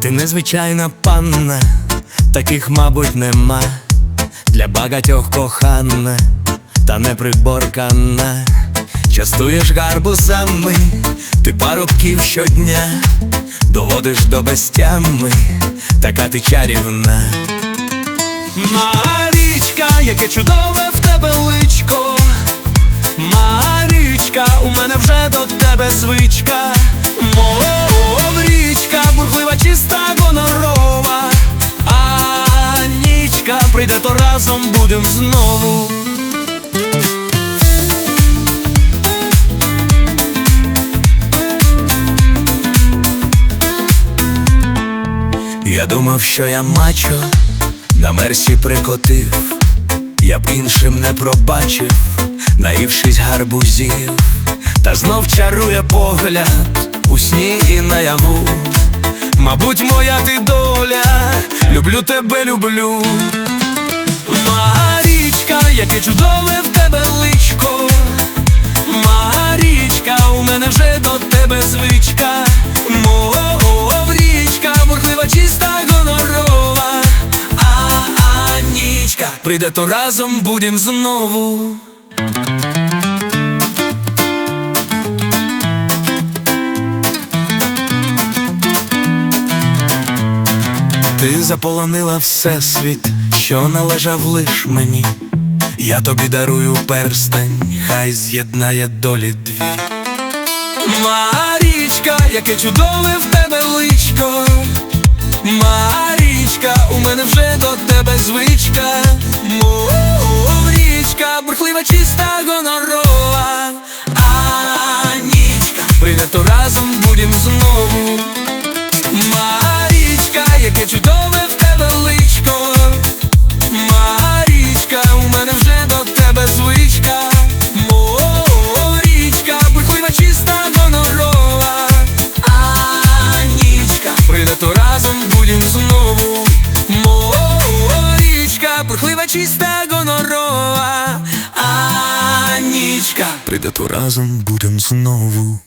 Ти незвичайна панна, таких, мабуть, нема. Для багатьох кохана, та не приборкана. Частуєш гарбузами, ти парубків щодня, доводиш до безтями, така ти чарівна. Марічка, яке чудове в тебе личко. Марічка, у мене вже до тебе звичка. Нічка прийде, то разом будем знову. Я думав, що я мачо, на мерсі прикотив, я б іншим не пробачив, наївшись гарбузів, та знов чарує погляд у сні і наяву. Мабуть, моя ти доля, люблю тебе, люблю. Марічка, яке чудове в тебе личко. Марічка, у мене вже до тебе звичка. Мов річка, бурхлива, чиста, гонорова. А, а нічка, прийде, то разом будем знову. Ти заполонила всесвіт, що належав лиш мені. Я тобі дарую перстень, хай з'єднає долі дві. Марічка, яке чудове в тебе личко. Марічка, у мене вже до тебе звичка. Мов річка, бурхлива, чиста, чиста, гонорова. А нічка, прийде, то разом будем знову.